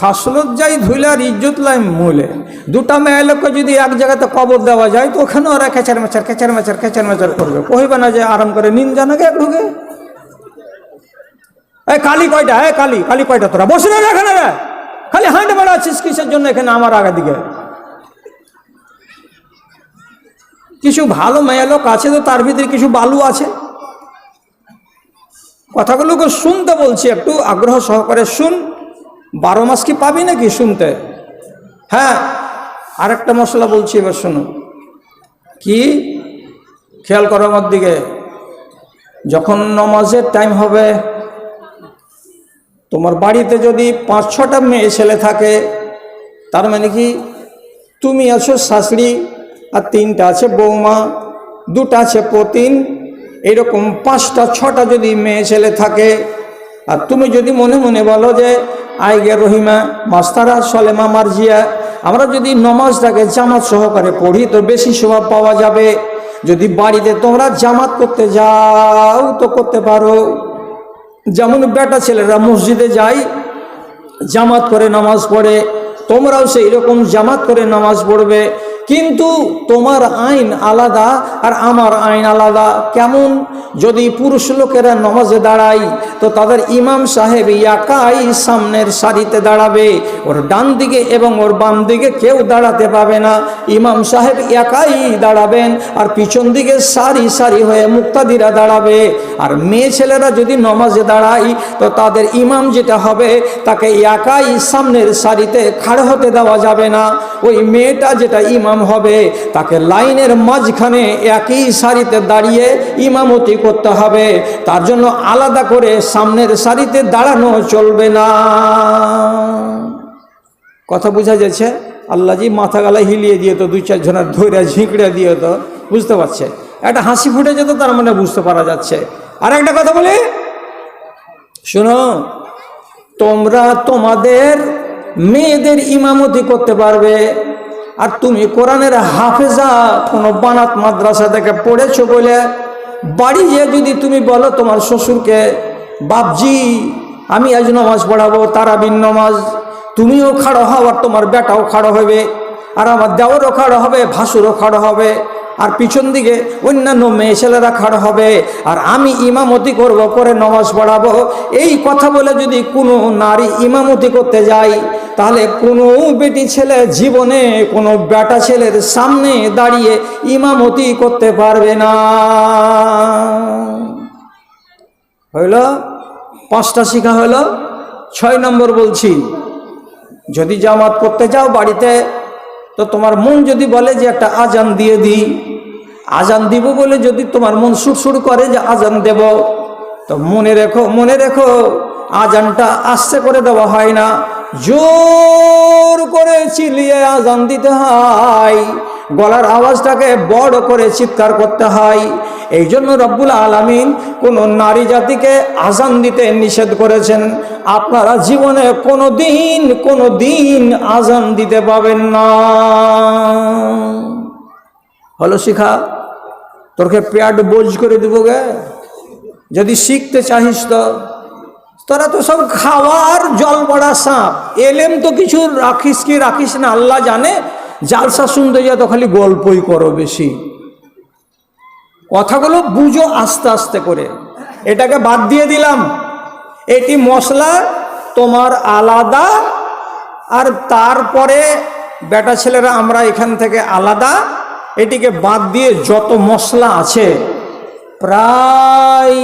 খাসলত যাই ধুইলে আর ইজ্জত লাই মূলে। দুটা মেয়ে লোককে যদি এক জায়গাতে কবর দেওয়া যায়, তো ওখানে ওরা খেচার মেচার খেচার মেচার খেচার মেচার করবে। কহিবে না যে আরাম করে নিন জানাকে ঢুকে এই কালি কয়টা? হ্যাঁ কালি কালি কয়টা তোরা? বসে না এখানে রে। খালি হাঁটে বেড়াচ্ছিস কিসের জন্য এখানে আমার আগে দিকে? কিছু ভালো মেয়ে লোক আছে তো তার ভিতরে কিছু বালু আছে? কথাগুলোকে শুনতে বলছি, একটু আগ্রহ সহকারে শুন। বারো মাস কি পাবি নাকি শুনতে? হ্যাঁ আরেকটা মশলা বলছি এবার শোনো। কি? খেয়াল করো আমার দিকে। যখন নমাজের টাইম হবে, তোমার বাড়িতে যদি পাঁচ ছটা মেয়ে ছেলে থাকে, তার মানে কি? তুমি আছো শাশুড়ি আর তিনটা আছে বৌমা, দুটা আছে পতিন, এরকম পাঁচটা, ছটা যদি মেয়ে ছেলে থাকে আর তুমি যদি মনে মনে বলো যে আইগে রহিমা, মাস্তারা সলেমা মার্জিয়া, আমরা যদি নমাজটাকে জামাত সহকারে পড়ি, তো বেশি স্বভাব পাওয়া যাবে। যদি বাড়িতে তোমরা জামাত করতে যাও, তো করতে পারো। যেমন বেটা ছেলেরা মসজিদে যায়, জামাত করে নামাজ পড়ে, তোমরাও সেই রকম জামাত করে নামাজ পড়বে। কিন্তু তোমার আইন আলাদা আর আমার আইন আলাদা। কেমন? যদি পুরুষ লোকেরা নামাজে দাঁড়ায় তো তাদের ইমাম সাহেব একাই সামনের সারিতে দাঁড়াবে। ওর ডান দিকে এবং ওর বাম দিকে কেউ দাঁড়াতে পাবে না। ইমাম সাহেব একাই দাঁড়াবেন আর পিছন দিকে সারি সারি হয়ে মুক্তাদিরা দাঁড়াবে। আর মেয়ে ছেলেরা যদি নমাজে দাঁড়ায়, তো তাদের ইমাম যেটা হবে, তাকে একাই সামনের সারিতে খাড় হতে দেওয়া যাবে না। ওই মেয়েটা যেটা ইমাম হবে, তাকে লাইনের মাঝখানে একই সারিতে দাঁড়িয়ে ইমামতি করতে হবে। তার জন্য আলাদা করে সামনের সারিতে দাঁড়ানো চলবে না। কথা বোঝা যাচ্ছে? আল্লাহজি মাথা গালা হিলিয়ে দিয়ে তো দুই চার জনের ধৈর্য ঝিঁকড়ে দিয়ে তো বুঝতে পারছে। একটা হাসি ফুটে যেত, তার মানে বুঝতে পারা যাচ্ছে। আর একটা কথা বলি। শোনো, তোমরা তোমাদের মেয়েদের ইমামতি করতে পারবে, আর তুমি কোরআনের হাফেজা, কোনো বানাত মাদ্রাসা থেকে পড়েছো বলে, বাড়ি গিয়ে যদি তুমি বলো তোমার শ্বশুরকে বাপজি, আমি আজ নমাজ পড়াবো, তারাবিন নমাজ। তুমিও খাড়ো হও আর তোমার বেটাও খাড়ো হবে, আর আমার দেওয়ারও খাড়ো হবে, ভাসুরও খাড়ো হবে, আর পিছন দিকে অন্যান্য মেয়ে ছেলেরা খাড়ো হবে, আর আমি ইমামতি করব করে নমাজ পড়াবো। এই কথা বলে যদি কোনো নারী ইমামতি করতে যায়, তাহলে কোনো বেটি ছেলে জীবনে, কোনো বেটা ছেলের সামনে দাঁড়িয়ে ইমামতি করতে পারবে না। হইল? পাঁচটা শিখা হলো, ছয় নম্বর বলছি, যদি জামাত করতে যাও বাড়িতে, তো তোমার মন যদি বলে যে একটা আজান দিয়ে দিই, আজান দিব বলে যদি তোমার মন সুরসুর করে যে আজান দেব, তো মনে রেখো মনে রেখো, আজানটা আস্তে করে দেওয়া হয় না, জোর করে চিলিয়ে আজান দিতে হয়। গলার আওয়াজটাকে বড় করে চিৎকার করতে হয়। এই জন্য রব্বুল আলমিন কোনো নারী জাতিকে আজান দিতে নিষেধ করেছেন। আপনারা জীবনে কোনো দিন কোনো দিন আজান দিতে পাবেন না। হলো শিখা, তোরকে পেট বোঝ করে দেবো গে। যদি শিখতে চাহিস তো। তোরা তো সব খাওয়ার জল বড়া সাপ। এলেম তো কিছু রাখিস কি রাখিস না, আল্লাহ জানে। জালসা শুনতে যা তো খালি গল্পই করো বেশি। কথাগুলো বুঝো আস্তে আস্তে করে। এটাকে বাদ দিয়ে দিলাম। এটি মশলা, তোমার আলাদা, আর তারপরে বেটা ছেলেরা, আমরা এখান থেকে আলাদা। এটিকে বাদ দিয়ে যত মশলা আছে, প্রায়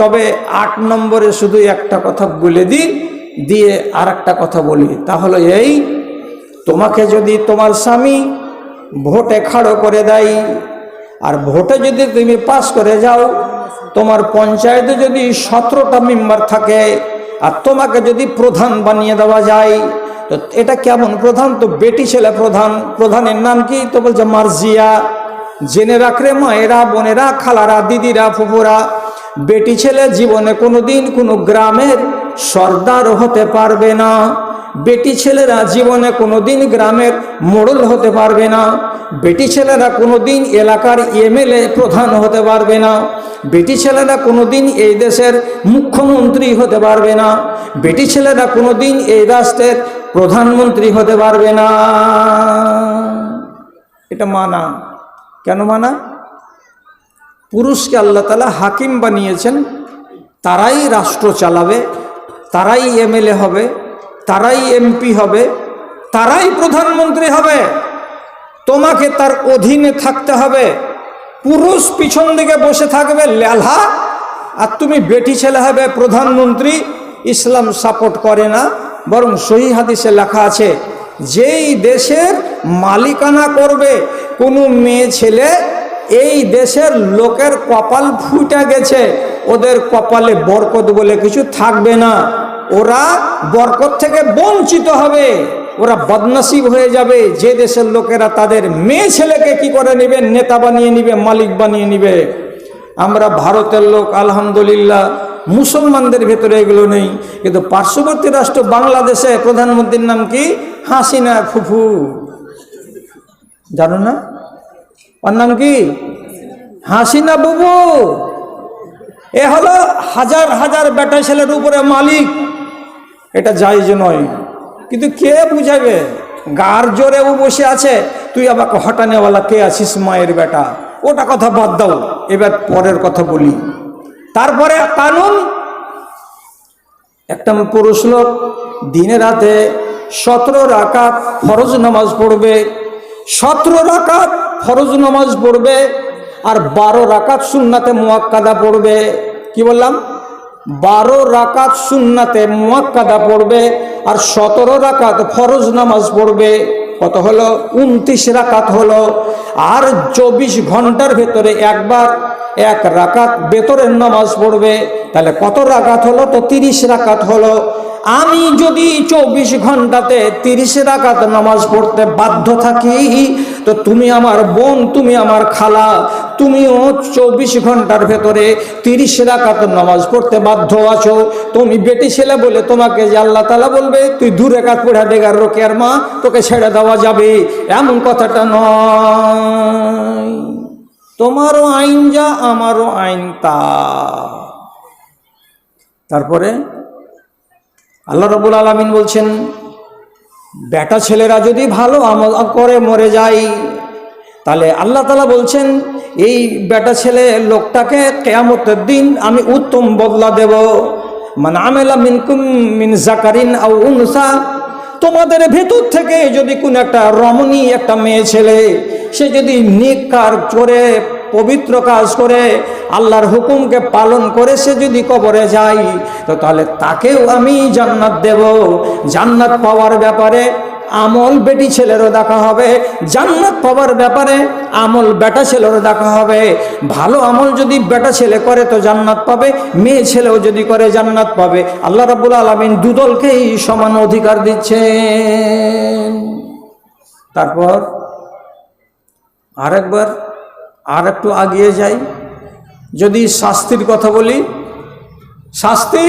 তবে আট নম্বরে শুধু একটা কথা বলে দিই, দিয়ে আর কথা বলি। তাহলে এই তোমাকে যদি তোমার স্বামী ভোটে খাড়ো করে দেয়, আর ভোটে যদি তুমি পাস করে যাও, তোমার পঞ্চায়েতে যদি সতেরোটা মেম্বার থাকে, আর তোমাকে যদি প্রধান বানিয়ে দেওয়া যায়, তো এটা কেমন প্রধান? তো বেটি ছেলে প্রধান। প্রধানের নাম কি? তো বলছে মার্জিয়া। জেনে রাখরে মায়েরা, বোনেরা, খালারা, দিদিরা, ফুফুরা, বেটি ছেলে জীবনে কোনো দিন কোনো গ্রামের সর্দার হতে পারবে না। বেটি ছেলেরা জীবনে কোনোদিন গ্রামের মোড়ল হতে পারবে না। বেটি ছেলেরা কোনোদিন এলাকার এমএলএ প্রধান হতে পারবে না। বেটি ছেলেরা কোনোদিন এই দেশের মুখ্যমন্ত্রী হতে পারবে না। বেটি ছেলেরা কোনোদিন এই রাষ্ট্রের প্রধানমন্ত্রী হতে পারবে না। এটা মানা। কেন মানা? পুরুষকে আল্লাহ তালা হাকিম বানিয়েছেন, তারাই রাষ্ট্র চালাবে, তারাই এমএলএ হবে। তারাই এমপি হবে, তারাই প্রধানমন্ত্রী হবে, তোমাকে তার অধীনে থাকতে হবে। পুরুষ পিছন দিকে বসে থাকবে লেলহা, আর তুমি বেটি ছেলে হবে প্রধানমন্ত্রী। ইসলাম সাপোর্ট করে না, বরং সহি হাদিসে লেখা আছে, যেই দেশের মালিকানা করবে কোনো মেয়ে ছেলে, এই দেশের লোকের কপাল ফুটে গেছে, ওদের কপালে বরকত বলে কিছু থাকবে না। ওরা বরকত থেকে বঞ্চিত হবে। ওরা বদনসিব হয়ে যাবে। যে দেশের লোকেরা তাদের মেয়ে ছেলেকে কি করে নেবে? নেতা বানিয়ে নিবে, মালিক বানিয়ে নিবে। আমরা ভারতের লোক, আলহামদুলিল্লাহ। মুসলমানদের ভেতরে এগুলো নেই। কিন্তু পার্শ্ববর্তী রাষ্ট্র বাংলাদেশে প্রধানমন্ত্রীর নাম কি? হাসিনা ফুফু। জানো না? ওর নাম কি? হাসিনা বুবু। এ হলো হাজার হাজার বেটা ছেলের উপরে মালিক। এটা জায়জ নয়। কিন্তু কে বুঝাবে? গার জোরে ও বসে আছে, তুই আবার হটানেওয়ালা কে আছিস মায়ের বেটা? ওটা কথা বাদ দাও, এবার পরের কথা বলি। তারপরে কানুন। একটা পুরুষ লোক দিনে রাতে সতেরো রাকাত ফরজ নামাজ পড়বে, সতেরো রাকাত ফরজ নামাজ পড়বে, আর বারো রাকাত সুন্নাতে মোয়াক্কাদা পড়বে। কি বললাম? বারো রাকাত সুন্নাতে মোয়াক্কাদা পড়বে আর সতেরো রাকাত ফরজ নামাজ পড়বে। কত হলো? উনত্রিশ রাকাত হলো। আর চব্বিশ ঘণ্টার ভেতরে একবার এক রাকাত বেতরের নামাজ পড়বে। তাহলে কত রাকাত হলো? তো তিরিশ রাকাত হলো। আমি যদি চব্বিশ ঘন্টাতে তিরিশ রাকাত নামাজ পড়তে বাধ্য থাকি, তো তুমি আমার বোন, তুমি আমার খালা তুমিও চব্বিশ ঘণ্টার ভেতরে তিরিশ রাকাত নামাজ পড়তে বাধ্য আছো। তুমি বেটি ছেলে বলে তোমাকে যে আল্লাহ তালা বলবে, তুই দু রেখাত পড়া দেগার রোকেয়ার মা, তোকে ছেড়ে দেওয়া যাবে। এমন কথাটা নয়। তোমারও আইন যা, আমারও আইন তা। তারপরে আল্লাহ রবুল আলমিন বলছেন, বেটা ছেলেরা যদি ভালো আমল করে মরে যায় তাহলে আল্লাহ তালা বলছেন, এই বেটা ছেলে লোকটাকে কেয়ামতের দিন আমি উত্তম বদলা দেব। মানে আমেলা মিনকুম মিন জাকারিন আউ উনসা, তোমাদের ভেতর থেকে যদি কোনো একটা রমণী, একটা মেয়ে ছেলে, সে যদি নেক কার করে, পবিত্র কাজ করে, আল্লাহর হুকুমকে পালন করে, সে যদি কবরে যায়, তো তাহলে তাকেও আমি জান্নাত দেব। জান্নাত পাওয়ার ব্যাপারে আমল বেটি ছেলেরও দেখা হবে, জান্নাত পাওয়ার ব্যাপারে আমল বেটা ছেলেরও দেখা হবে। ভালো আমল যদি বেটা ছেলে করে তো জান্নাত পাবে, মেয়ে ছেলেও যদি করে জান্নাত পাবে। আল্লাহ রাবুল আলমিন দুদলকেই সমান অধিকার দিচ্ছেন। তারপর আরেকবার আর একটু আগিয়ে যাই। যদি শাস্তির কথা বলি, শাস্তি?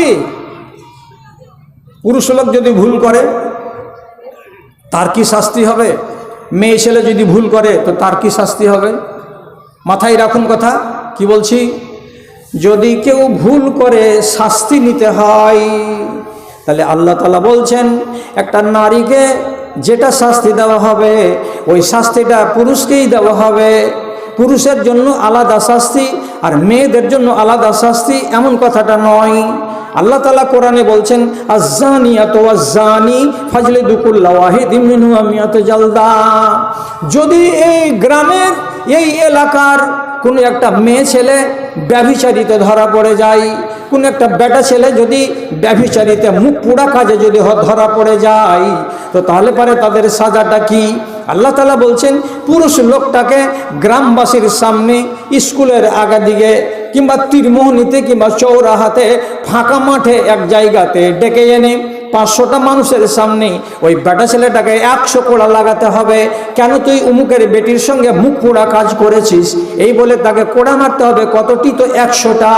পুরুষ লোক যদি ভুল করে তার কি শাস্তি হবে? মেয়ে ছেলে যদি ভুল করে, তো তার কি শাস্তি হবে? মাথায় রাখুন কথা, কি বলছি? যদি কেউ ভুল করে শাস্তি নিতে হয়, তাহলে আল্লাহ তালা বলছেন, একটা নারীকে যেটা শাস্তি দেওয়া হবে, ওই শাস্তিটা পুরুষকেই দেওয়া হবে। পুরুষের জন্য আলাদা শাস্তি আর মেয়েদের জন্য আলাদা শাস্তি এমন কথাটা নয়। আল্লাহ তালা কোরআনে বলছেন আজানি ফাজলে দুকুল্লা ওয়াহিদ মিনু আমিয়াত জালদা। যদি এই গ্রামের, এই এলাকার কোনো একটা মেয়ে ছেলে ব্যভিচারিতে ধরা পড়ে যায়, কোন একটা বেটা ছেলে যদি ব্যভিচারিতে মুখ পোড়া কাজে যদি ধরা পড়ে যায়, তো তাহলে পরে তাদের সাজাটা কি? আল্লাহ তালা বলছেন, পুরুষ লোকটাকে গ্রামবাসীর সামনে স্কুলের আগা দিকে কিংবা তীরমোহনীতে কিংবা চৌরাহাতে ফাঁকা মাঠে এক জায়গাতে ডেকে এনে পাঁচশোটা মানুষের সামনে ওই বেটা ছেলেটাকে একশো কোড়া লাগাতে হবে। কেন তুই উমুকের বেটির সঙ্গে মুখ কাজ করেছিস? এই বলে তাকে কোড়া মারতে হবে। কতটি? তো একশোটা।